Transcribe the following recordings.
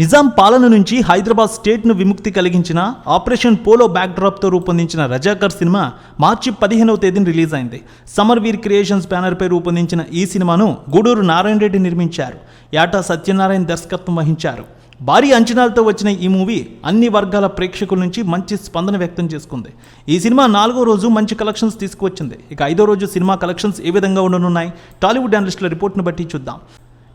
నిజాం పాలన నుంచి హైదరాబాద్ స్టేట్ను విముక్తి కలిగించిన ఆపరేషన్ పోలో బ్యాక్డ్రాప్తో రూపొందించిన రజాకర్ సినిమా మార్చి పదిహేనవ తేదీన రిలీజ్ అయింది. సమర్ వీర్ క్రియేషన్స్ బ్యానర్పై రూపొందించిన ఈ సినిమాను గూడూరు నారాయణ రెడ్డి నిర్మించారు. యాటా సత్యనారాయణ దర్శకత్వం వహించారు. భారీ అంచనాలతో వచ్చిన ఈ మూవీ అన్ని వర్గాల ప్రేక్షకుల నుంచి మంచి స్పందన వ్యక్తం చేసుకుంది. ఈ సినిమా నాలుగో రోజు మంచి కలెక్షన్స్ తీసుకువచ్చింది. ఇక ఐదో రోజు సినిమా కలెక్షన్స్ ఏ విధంగా ఉండనున్నాయి? టాలీవుడ్ అనలిస్టుల రిపోర్ట్ను బట్టి చూద్దాం.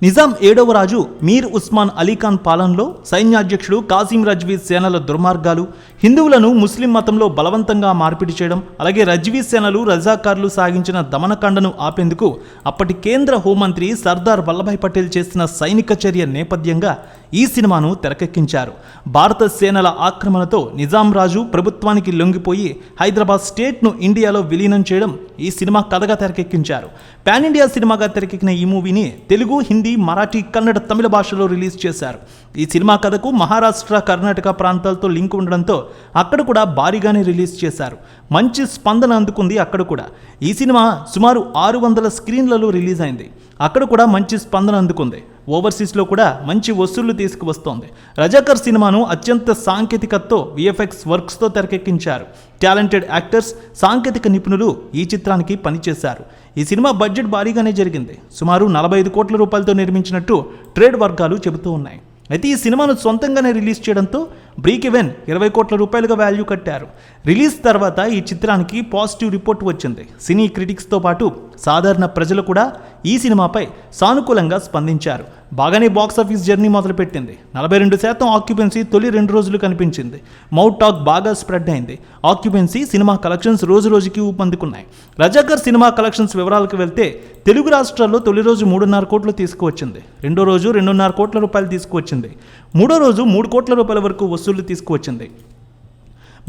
నిజాం ఏడవ రాజు మీర్ ఉస్మాన్ అలీఖాన్ పాలనలో సైన్యాధ్యక్షుడు కాసిం రజ్వీ సేనల దుర్మార్గాలు హిందువులను ముస్లిం మతంలో బలవంతంగా మార్పిడి చేయడం అలాగే రజ్వీ సేనలు రజాకారులు సాగించిన దమనకాండను ఆపేందుకు అప్పటి కేంద్ర హోంమంత్రి సర్దార్ వల్లభాయ్ పటేల్ చేసిన సైనిక చర్య నేపథ్యంగా ఈ సినిమాను తెరకెక్కించారు. భారత సేనల ఆక్రమణతో నిజాం రాజు ప్రభుత్వానికి లొంగిపోయి హైదరాబాద్ స్టేట్ను ఇండియాలో విలీనం చేయడం ఈ సినిమా కథగా తెరకెక్కించారు. పాన్ ఇండియా సినిమాగా తెరకెక్కిన ఈ మూవీని తెలుగు హిందీ మరాఠీ కన్నడ తమిళ భాషలో రిలీజ్ చేశారు. ఈ సినిమా కథకు మహారాష్ట్ర కర్ణాటక ప్రాంతాలతో లింక్ ఉండడంతో అక్కడ కూడా భారీగానే రిలీజ్ చేశారు. మంచి స్పందన అందుకుంది అక్కడ కూడా. ఈ సినిమా సుమారు ఆరు వందల స్క్రీన్లలో రిలీజ్ అయింది. అక్కడ కూడా మంచి స్పందన అందుకుంది. ఓవర్సీస్లో కూడా మంచి వసూళ్ళు తీసుకువస్తోంది. రజాకర్ సినిమాను అత్యంత సాంకేతికతతో విఎఫ్ఎక్స్ వర్క్స్తో తెరకెక్కించారు. టాలెంటెడ్ యాక్టర్స్ సాంకేతిక నిపుణులు ఈ చిత్రానికి పనిచేశారు. ఈ సినిమా బడ్జెట్ భారీగానే జరిగింది. సుమారు నలభై ఐదు కోట్ల రూపాయలతో నిర్మించినట్టు ట్రేడ్ వర్గాలు చెబుతూ ఉన్నాయి. అయితే ఈ సినిమాను సొంతంగానే రిలీజ్ చేయడంతో బ్రీక్ ఈవెన్ ఇరవై కోట్ల రూపాయలుగా వాల్యూ కట్టారు. రిలీజ్ తర్వాత ఈ చిత్రానికి పాజిటివ్ రిపోర్ట్ వచ్చింది. సినీ క్రిటిక్స్తో పాటు సాధారణ ప్రజలు కూడా ఈ సినిమాపై సానుకూలంగా స్పందించారు. బాగానే బాక్స్ ఆఫీస్ జర్నీ మొదలుపెట్టింది. నలభై రెండు శాతం ఆక్యుపెన్సీ తొలి రెండు రోజులు కనిపించింది. మౌట్ టాక్ బాగా స్ప్రెడ్ అయింది. ఆక్యుపెన్సీ సినిమా కలెక్షన్స్ రోజు రోజుకి ఊపందుకున్నాయి. రజాకర్ సినిమా కలెక్షన్స్ వివరాలకు వెళ్తే తెలుగు రాష్ట్రాల్లో తొలి రోజు మూడున్నర కోట్లు తీసుకువచ్చింది. రెండో రోజు రెండున్నర కోట్ల రూపాయలు తీసుకువచ్చింది. మూడో రోజు మూడు కోట్ల రూపాయల వరకు వసూళ్ళు తీసుకువచ్చింది.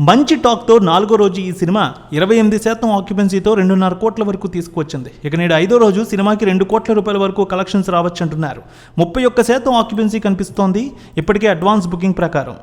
మంచి టాక్తో నాలుగో రోజు ఈ సినిమా ఇరవై ఎనిమిది శాతం ఆక్యుపెన్సీతో రెండున్నర కోట్ల వరకు తీసుకువచ్చింది. ఇక నేడు ఐదో రోజు సినిమాకి రెండు కోట్ల రూపాయల వరకు కలెక్షన్స్ రావచ్చు అంటున్నారు ముప్పై ఒక్క శాతం ఆక్యుపెన్సీ కనిపిస్తోంది. ఇప్పటికే అడ్వాన్స్ బుకింగ్ ప్రకారం.